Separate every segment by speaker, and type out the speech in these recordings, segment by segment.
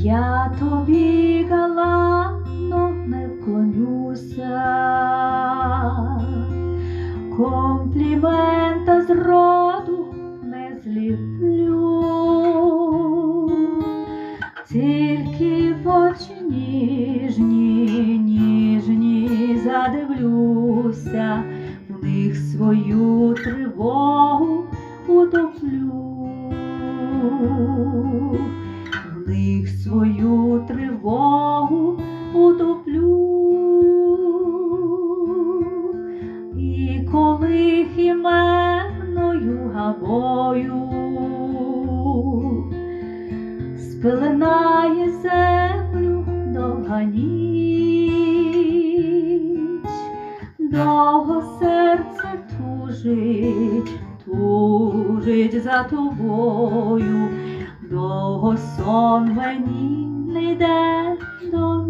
Speaker 1: Я тобі галантно не вклонюся, комплімента зроду не зліплю, тільки в очі ніжні, ніжні задивлюся, в них свою тривогу утоплю, в них свою тривогу утоплю. І коли хімерною гавою спеленає землю довга довго серце тужить, тужить за тобою, довго сон мені не йде до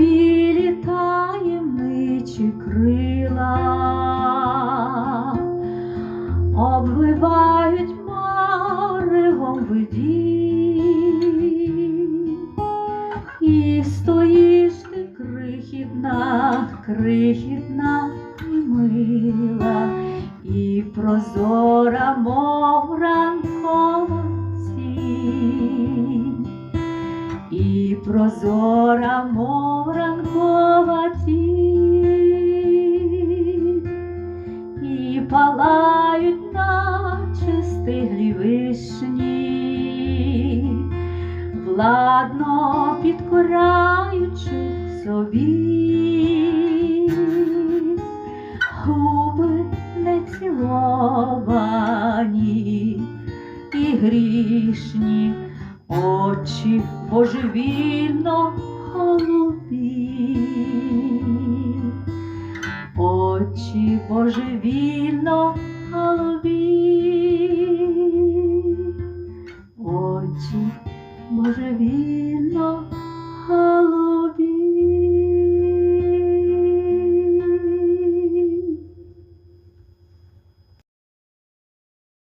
Speaker 1: Довго білі таємничі крила обвивають маревом видінь. І стоїш ти крихітна, крихітна і мила, і прозора, мов ранкова тінь і прозора, мов ранкова тінь, і палають наче стиглі вишні, владно підкораючи собі, губи не ціловані і грішні очі божевільно голубі, очі божевільно голубі, очі божевільно.